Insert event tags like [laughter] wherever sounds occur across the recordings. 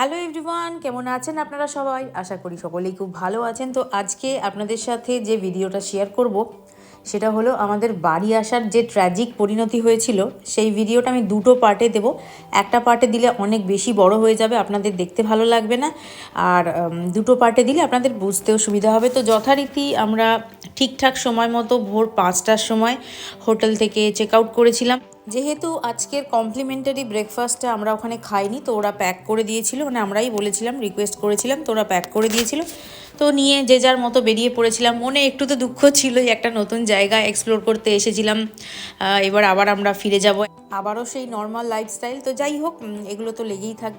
Hello everyone, কেমন আছেন আপনারা সবাই? আশা করি সকলেই খুব ভালো আছেন। তো আজকে আপনাদের সাথে যে ভিডিওটা শেয়ার করব, সেটা হলো আমাদের বাড়ি আসার যে ট্র্যাজিক পরিণতি হয়েছিল, সেই ভিডিওটা আমি দুটো পার্টে দেব। একটা পার্টে দিলে অনেক বেশি বড় হয়ে যাবে, আপনাদের দেখতে ভালো লাগবে না। আর দুটো পার্টে দিলে আপনাদের বুঝতেও সুবিধা হবে। তো যথারীতি আমরা ঠিকঠাক সময় মতো ভোর পাঁচটার সময় হোটেল থেকে চেক আউট করেছিলাম। যেহেতু আজকের কমপ্লিমেন্টারি ব্রেকফাস্টটা আমরা ওখানে খাইনি, তো ওরা প্যাক করে দিয়েছিল। মানে আমরাই বলেছিলাম রিকোয়েস্ট করেছিলাম, তো ওরা প্যাক করে দিয়েছিল। তো নিয়ে যে যার মতো বেরিয়ে পড়েছিলাম। মনে একটু তো দুঃখ ছিল যে একটা নতুন জায়গা এক্সপ্লোর করতে এসেছিলাম। এবার আবার আমরা ফিরে যাব। আবারও সেই নর্মাল লাইফস্টাইল তো যাই হোক এগুলো তো লেগেই থাক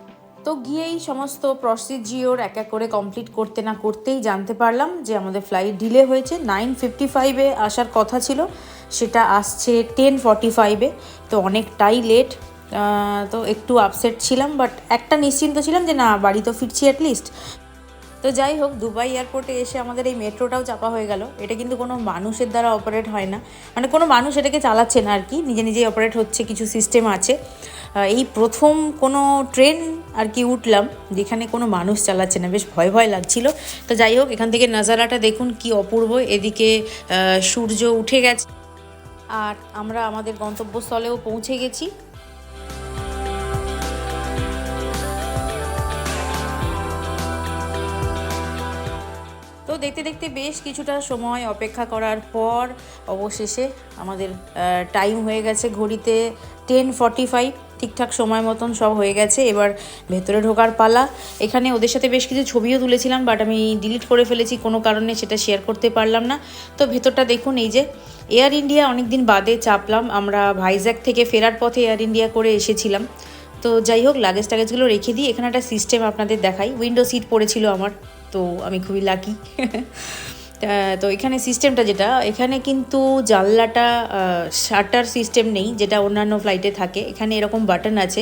তো গিয়েই সমস্ত প্রসিজিওর এক এক করে কমপ্লিট করতে না করতেই জানতে পারলাম যে আমাদের ফ্লাইট ডিলে হয়েছে। নাইন ফিফটি ফাইভে আসার কথা ছিল, সেটা আসছে টেন ফর্টি ফাইভে তো অনেকটাই লেট তো একটু আপসেট ছিলাম বাট একটা নিশ্চিন্ত ছিলাম যে না, বাড়ি তো ফিরছি অ্যাটলিস্ট তো যাই হোক, দুবাই এয়ারপোর্টে এসে আমাদের এই মেট্রোটাও চাপা হয়ে গেল। এটা কিন্তু কোনো মানুষের দ্বারা অপারেট হয় না। মানে কোনো মানুষ এটাকে চালাচ্ছে না আর কি, নিজে নিজেই অপারেট হচ্ছে, কিছু সিস্টেম আছে। এই প্রথম কোনো ট্রেন আর কি উঠলাম, যেখানে কোনো মানুষ চালাচ্ছে না। বেশ ভয় ভয় লাগছিল। তো যাই হোক, এখান থেকে নাজারাটা দেখুন কি অপূর্ব। এদিকে সূর্য উঠে গেছে। আর আমরা আমাদের গন্তব্যস্থলেও পৌঁছে গেছি। দেখতে দেখতে বেশ কিছুটা সময় অপেক্ষা করার পর অবশেষে আমাদের টাইম হয়ে গেছে ঘড়িতে টেন ফর্টি ফাইভ ঠিকঠাক সময় মতন সব হয়ে গেছে। এবার ভেতরে ঢোকার পালা। এখানে ওদের সাথে বেশ কিছু ছবিও তুলেছিলাম বাট আমি ডিলিট করে ফেলেছি, কোনো কারণে সেটা শেয়ার করতে পারলাম না। তো ভেতরটা দেখুন, এই যে এয়ার ইন্ডিয়া অনেক দিন বাদে চাপলাম। আমরা ভাইজ্যাক থেকে ফেরার পথে এয়ার ইন্ডিয়া করে এসেছিলাম। তো যাই হোক লাগেজ টাগেজগুলো রেখে দিই। এখানে একটা সিস্টেম আপনাদের দেখাই। উইন্ডো সিট পড়েছিল আমার। তো আমি খুবই লাকি [laughs] তো এখানে সিস্টেমটা যেটা, এখানে কিন্তু জানলাটা শাটার সিস্টেম নেই, যেটা অন্যান্য ফ্লাইটে থাকে। এখানে এরকম বাটন আছে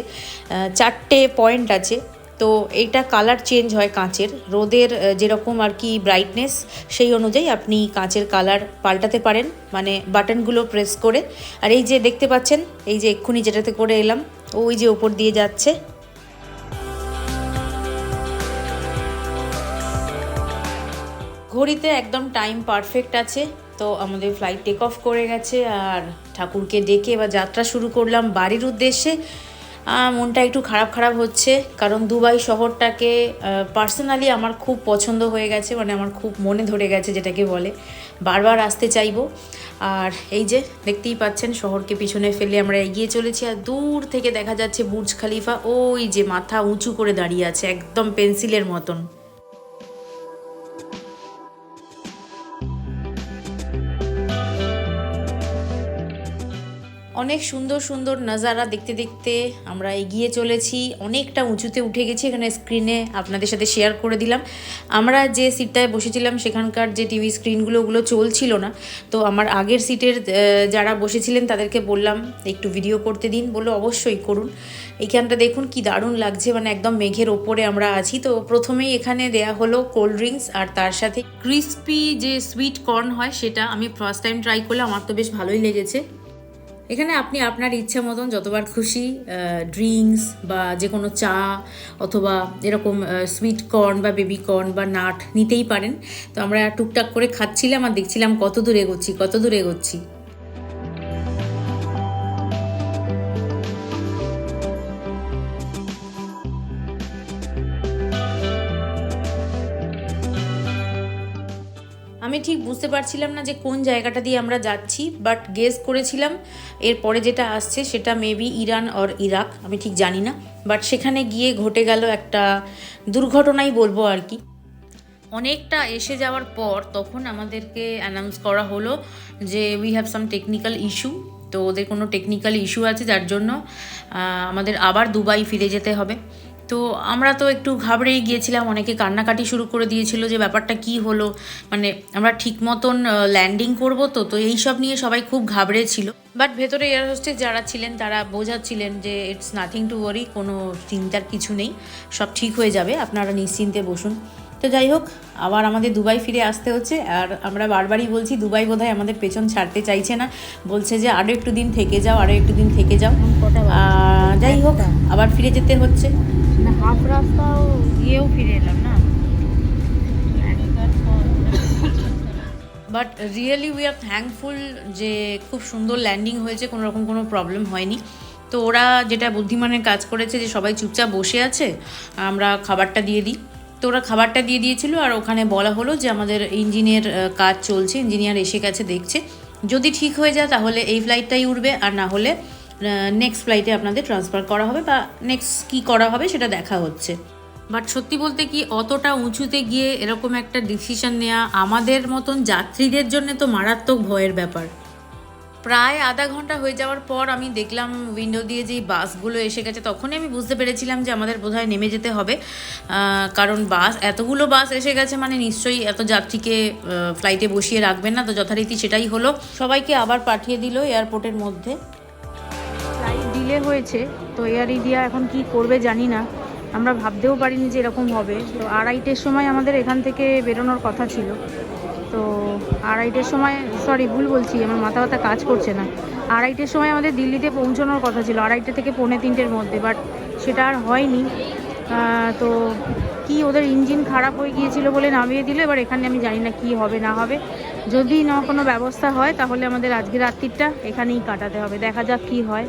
চারটে পয়েন্ট আছে। তো এইটা কালার চেঞ্জ হয় কাঁচের। রোদের যেরকম আর কি ব্রাইটনেস সেই অনুযায়ী আপনি কাঁচের কালার পাল্টাতে পারেন। মানে বাটনগুলো প্রেস করে। আর এই যে দেখতে পাচ্ছেন, এই যে এক্ষুনি যেটাতে করে এলাম, ওই যে ওপর দিয়ে যাচ্ছে। ঘড়িতে একদম টাইম পারফেক্ট আছে। তো আমাদের ফ্লাইট টেক অফ করে গেছে আর ঠাকুরকে ডেকে এবার যাত্রা শুরু করলাম বাড়ির উদ্দেশ্যে। মনটা একটু খারাপ খারাপ হচ্ছে কারণ দুবাই শহরটাকে পার্সোনালি আমার খুব পছন্দ হয়ে গেছে মানে আমার খুব মনে ধরে গেছে যেটাকে বলে। বারবার আসতে চাইব। আর এই যে দেখতেই পাচ্ছেন শহরকে পিছনে ফেলে আমরা এগিয়ে চলেছি আর দূর থেকে দেখা যাচ্ছে বুর্জ খালিফা, ওই যে মাথা উঁচু করে দাঁড়িয়ে আছে, একদম পেন্সিলের মতন। অনেক সুন্দর সুন্দর নাজারা দেখতে দেখতে আমরা এগিয়ে চলেছি। অনেকটা উঁচুতে উঠে গেছি, এখানে স্ক্রিনে আপনাদের সাথে শেয়ার করে দিলাম। আমরা যে সিটটায় বসেছিলাম, সেখানকার যে টিভি স্ক্রিনগুলো ওগুলো চলছিল না। তো আমার আগের সিটের যারা বসেছিলেন, তাদেরকে বললাম, একটু ভিডিও করতে দিন। বলল, অবশ্যই করুন। এইখানটা দেখুন, কি দারুণ লাগছে। মানে একদম মেঘের ওপরে আমরা আছি। তো প্রথমেই এখানে দেয়া হলো কোল্ড ড্রিঙ্কস আর তার সাথে ক্রিস্পি যে সুইট কর্ন হয়, সেটা আমি ফার্স্ট টাইম ট্রাই করলে আমার তো বেশ ভালোই লেগেছে। এখানে আপনি আপনার ইচ্ছা মতন যতবার খুশি ড্রিঙ্কস বা যে কোনো চা অথবা এরকম সুইট কর্ন বা বেবি কর্ন বা নাট নিতেই পারেন। তো আমরা টুকটাক করে খাচ্ছিলাম আর দেখছিলাম কত দূর এগোচ্ছি, কত দূর এগোচ্ছি। আমি ঠিক বুঝতে পারছিলাম না যে কোন জায়গাটা দিয়ে আমরা যাচ্ছি বাট গেস করেছিলাম। এরপরে যেটা আসছে সেটা মেবি ইরান অর ইরাক, আমি ঠিক জানি না। বাট সেখানে গিয়ে ঘটে গেল একটা দুর্ঘটনাই বলব আর কি। অনেকটা এসে যাওয়ার পর তখন আমাদেরকে অ্যানাউন্স করা হলো যে we have some technical issue তো ওদের কোনো টেকনিক্যাল ইস্যু আছে, যার জন্য আমাদের আবার দুবাই ফিরে যেতে হবে। তো আমরা তো একটু ঘাবড়েই গিয়েছিলাম অনেকে কান্নাকাটি শুরু করে দিয়েছিল যে ব্যাপারটা কি হলো। মানে আমরা ঠিক মতন ল্যান্ডিং করব তো তো এই সব নিয়ে সবাই খুব ঘাবড়ে ছিল। বাট ভেতরে এয়ার হোস্টেস যারা ছিলেন তারা বোঝাচ্ছিলেন যে ইটস নাথিং টু ওয়ারি কোনো চিন্তার কিছু নেই সব ঠিক হয়ে যাবে আপনারা নিশ্চিন্তে বসুন। তো যাই হোক আবার আমাদের দুবাই ফিরে আসতে হচ্ছে আর আমরা বারবারই বলছি দুবাই বোধহয় আমাদের পেছন ছাড়তে চাইছে না বলছে যে আরও একটু দিন থেকে যাও আরও একটু দিন থেকে যাও। যাই হোক আবার ফিরে যেতে হচ্ছে। হাফ রাস্তাও ফিরে এলাম না। But really we are thankful যে খুব সুন্দর ল্যান্ডিং হয়েছে, কোনো রকম কোনো প্রবলেম হয়নি। তো ওরা যেটা বুদ্ধিমানের কাজ করেছে যে সবাই চুপচাপ বসে আছে, আমরা খাবারটা দিয়ে দিই। তো ওরা খাবারটা দিয়ে দিয়েছিল আর ওখানে বলা হলো যে আমাদের ইঞ্জিনের কাজ চলছে ইঞ্জিনিয়ার এসে গেছে, দেখছে। যদি ঠিক হয়ে যায় তাহলে এই ফ্লাইটটাই উঠবে আর না হলে নেক্সট ফ্লাইটে আপনাদের ট্রান্সফার করা হবে বা নেক্সট কী করা হবে সেটা দেখা হচ্ছে। বাট সত্যি বলতে কি, অতটা উঁচুতে গিয়ে এরকম একটা ডিসিশন নেওয়া আমাদের মতন যাত্রীদের জন্য তো মারাত্মক ভয়ের ব্যাপার। প্রায় আধা ঘণ্টা হয়ে যাওয়ার পর আমি দেখলাম উইন্ডো দিয়ে যেই বাসগুলো এসে গেছে, তখনই আমি বুঝতে পেরেছিলাম যে আমাদের বোধহয় নেমে যেতে হবে। কারণ বাস, এতগুলো বাস এসে গেছে মানে নিশ্চয়ই এত যাত্রীকে ফ্লাইটে বসিয়ে রাখবেন না, তো যথারীতি সেটাই হলো। সবাইকে আবার পাঠিয়ে দিল এয়ারপোর্টের মধ্যে। ডিলে হয়েছে, তো এয়ার ইন্ডিয়া এখন কি করবে জানি না। আমরা ভাবতেও পারিনি যে এরকম হবে। তো আড়াইটের সময় আমাদের এখান থেকে বেরোনোর কথা ছিল। তো আড়াইটের সময় সরি ভুল বলছি, আমার মাথা ব্যথা কাজ করছে না। আড়াইটের সময় আমাদের দিল্লিতে পৌঁছানোর কথা ছিল, আড়াইটে থেকে পৌনে তিনটের মধ্যে বাট সেটা আর হয়নি। তো কি ওদের ইঞ্জিন খারাপ হয়ে গিয়েছিল বলে নামিয়ে দিল, এবার এখানে আমি জানি না কি হবে না হবে। যদি না কোনো ব্যবস্থা হয়, তাহলে আমাদের আজকে রাত্রিটা এখানেই কাটাতে হবে। দেখা যাক কি হয়।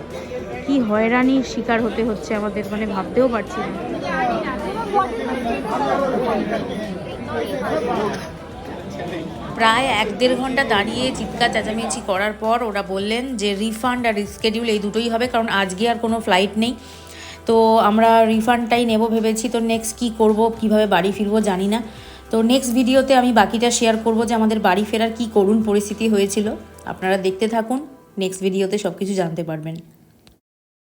কি হয়রানির শিকার হতে হচ্ছে আমাদের মানে ভাবতেও পারছি না। প্রায় এক দেড় ঘণ্টা দাঁড়িয়ে চিৎকার চেঁচামেচি করার পর ওরা বললেন যে রিফান্ড আর রিস্কেডিউল এই দুটোই হবে, কারণ আজকে আর কোনো ফ্লাইট নেই। তো আমরা রিফান্ডটাই নেব ভেবেছি, তো নেক্সট কী করব, কীভাবে বাড়ি ফিরবো জানি না। তো নেক্সট ভিডিওতে আমি বাকিটা শেয়ার করব যে আমাদের বাড়ি ফেরার কী করুন পরিস্থিতি হয়েছিল। আপনারা দেখতে থাকুন নেক্সট ভিডিওতে সব কিছু জানতে পারবেন।